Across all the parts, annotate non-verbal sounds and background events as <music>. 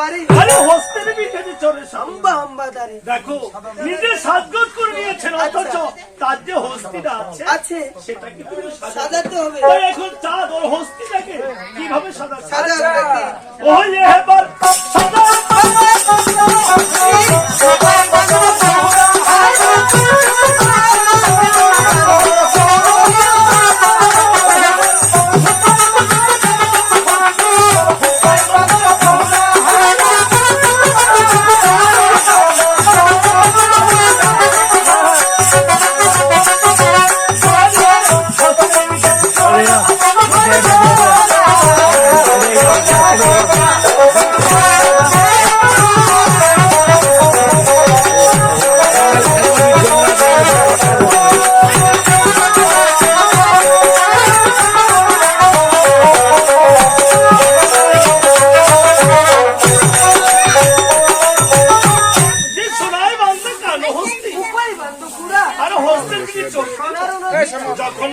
বাড়ি আরে হস্তের বিকেটে চলে দেখো নিজে সাজগোজ করে নিয়েছেন অথচ তার যে হস্তিটা আছে আছে। সেটা কি তুমি সাজাতে সাজাতে হবে। এখন চাঁদ ওর হস্তিটাকে কীভাবে সাজা। ওই এবার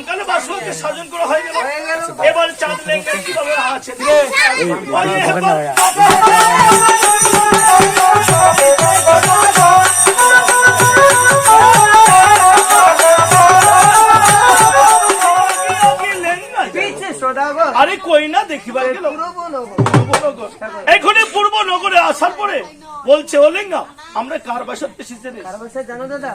আর বাসুকে সাজন করা হয়ে গেল এবার চাঁদ কীভাবে আছে কই না দেখিবার গেল পুরো বনগর পূর্বনগর। এখানে পূর্বনগরে আসার পরে বলছে ও লেঙ্গা আমরা কার বাসার এসেছি রে কার বাসায় জানো দাদা?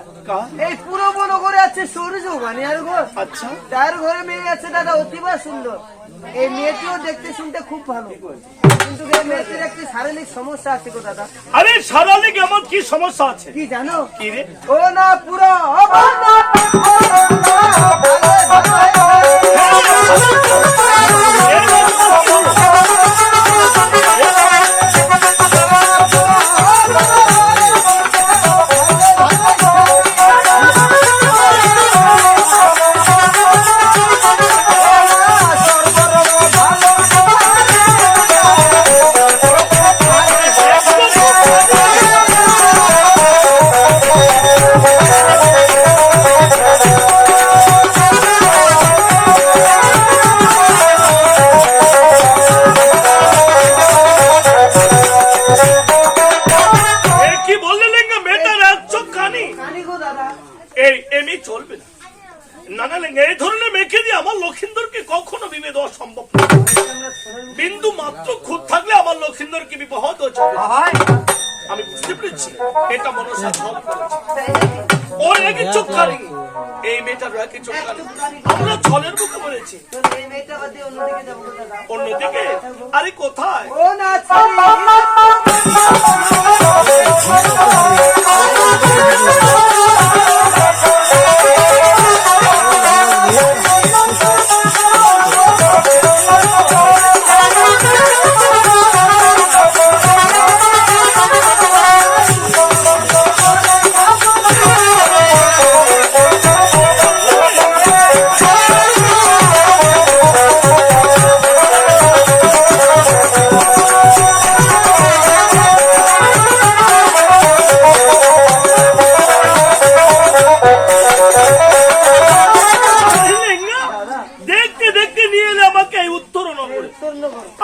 এই পুরো বনগরে আছে সূর্য বানিয়ার ঘর। আচ্ছা। তার ঘরে মেয়ে আছে দাদা অতিবা সুন্দর। এই মেয়েটিও দেখতে শুনতে খুব ভালো। কিন্তু এই মেয়েটির একটি শারীরিক সমস্যা আছে গো দাদা। আরে লেগে এমন কি সমস্যা আছে? কি জানো? কি রে? ও না পুরো অবনা এই এমনি চলবে না। না না এই ধরনের মেয়েকে দিয়ে আমার লক্ষিন্দরকে কখনো বিবাহ দেওয়া সম্ভব না। বিন্দু মাত্র খুদ থাকলে আমার লক্ষিন্দরকে বিবাহ দেওয়া যাবে আমি বুঝতে পেরেছি এটা মনসা চোখ এই মেয়েটার একই চোখ কানি আমরা ছলের মুখে বলেছি। অন্যদিকে আরে কোথায়? ও না ছাড়ি <laughs>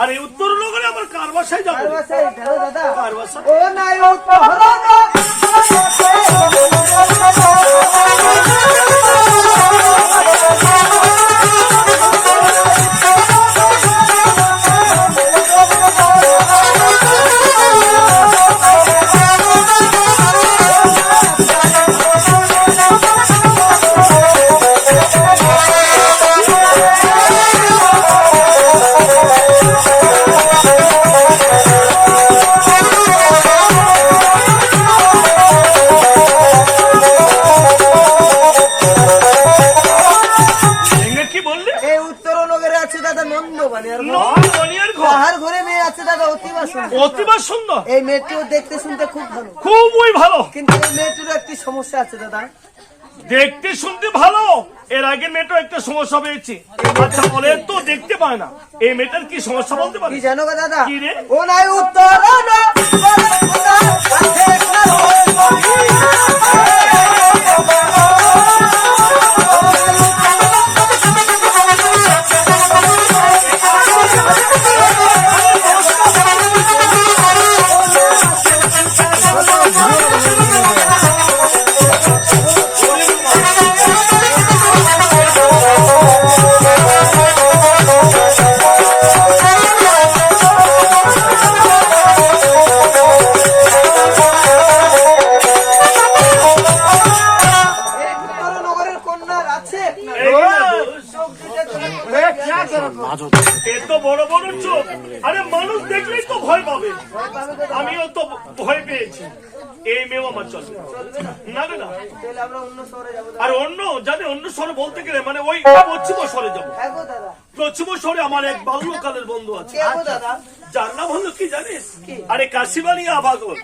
আর এই উত্তর নগরে আমার কারবাসায় যাব। কারবাসায় দাদা। ও না ও দেখতে শুনতে খুব ভালো। খুবই ভালো। কিন্তু এই মেয়েটিরও একটি সমস্যা আছে দাদা। দেখতে শুনতে ভালো? এর আগে মেয়েটা একটা সমস্যা পেয়েছে। আচ্ছা বলে তো দেখতে পায় না। এই মেয়েটার কি সমস্যা বলতে পারি? জানো গা দাদা? কি রে? ও নাই উত্তর। এত বড় বড় চোখ। আরে মানুষ দেখলেই তো ভয় পাবে। আমিও তো ভয় পেয়েছি। এই মেয়েও আমার চলবে না না। তাহলে আমরা অন্য শহরে যাব দাদা আর অন্য জানে অন্য স্বরে বলতে গেলে মানে ওই পশ্চিম স্বরে যাব। পশ্চিম স্বরে আমার এক বাল্যকালের বন্ধু আছে। যার নাম হলো কি জানিস? আরে কাশিবাড়ি আভাগর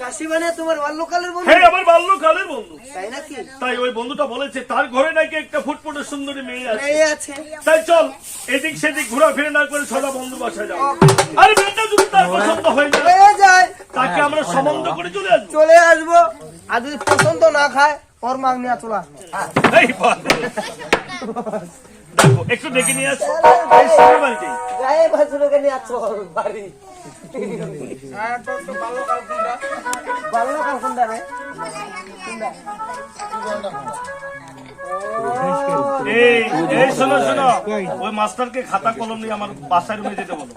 কাশি মানে তোমার বাল্যকালের বন্ধু? হ্যাঁ আমার বাল্যকালের বন্ধু। তাই নাকি? তাই ওই বন্ধুটা বলেছে তার ঘরে নাকি একটা ফুটফুটে সুন্দরী মেয়ে আছে। এই আছে। তাই চল এদিক সেদিক ঘোরাফেরা না করে সদা বন্ধু বাসায় যাও। আরে মেয়েটা যদি তার পছন্দ হয়ে হয়ে যায়। তাকে আমরা সম্বন্ধ করে চলে আসব। চলে আসব। আর যদি পছন্দ না খায় ওর মাগ নিয়ে চলে আসব একটু ডেকে নিয়ে আসো। এই গায়ে ভাসুরকে নিয়ে চল বাড়ি। বাল্যকাল কোনটা রে? এই এই শোনো শোনো। ওই মাস্টারকে খাতা কলম নিয়ে আমার বাসায় রুমে যেতে বলো।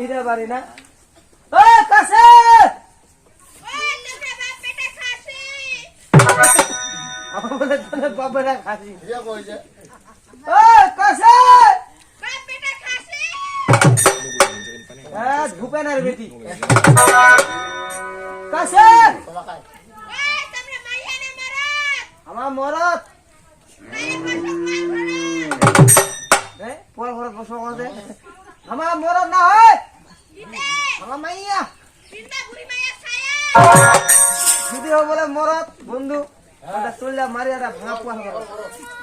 এইটা বাড়ি না? কাছে! বাবারা খাসি হ্যাঁ ধুপে না রে বেটি কাছে? আমার মরত পর ঘরে বসো করতে আমার মরত না হয়। আমার মাইয়া। যদি বলে মরত বন্ধু চললে মারি একটা ভাঙা পোয়া হবে।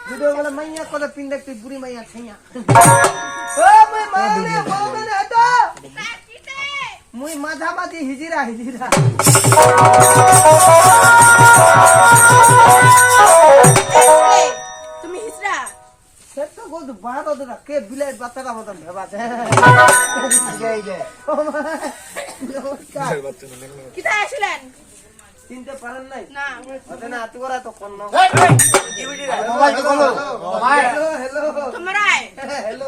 যদি বলে মাইয়া কত পিন দেখতে বুড়ি মাইয়া ছাইয়া। <laughs> ও মুই মারি বলবে না তো মুই মাঝা মাঝি হিজিরা হিজিরা তুমি হিসরা সেটা কত বাড়ো তো কে বিলাই বাচ্চাটা মতন মা, নমস্কার কিতা আসলেন চিনতে পারেন নাই না ওদের না আতি করা তো কন্ন মোবাইল হ্যালো হ্যালো তোমরাই হ্যালো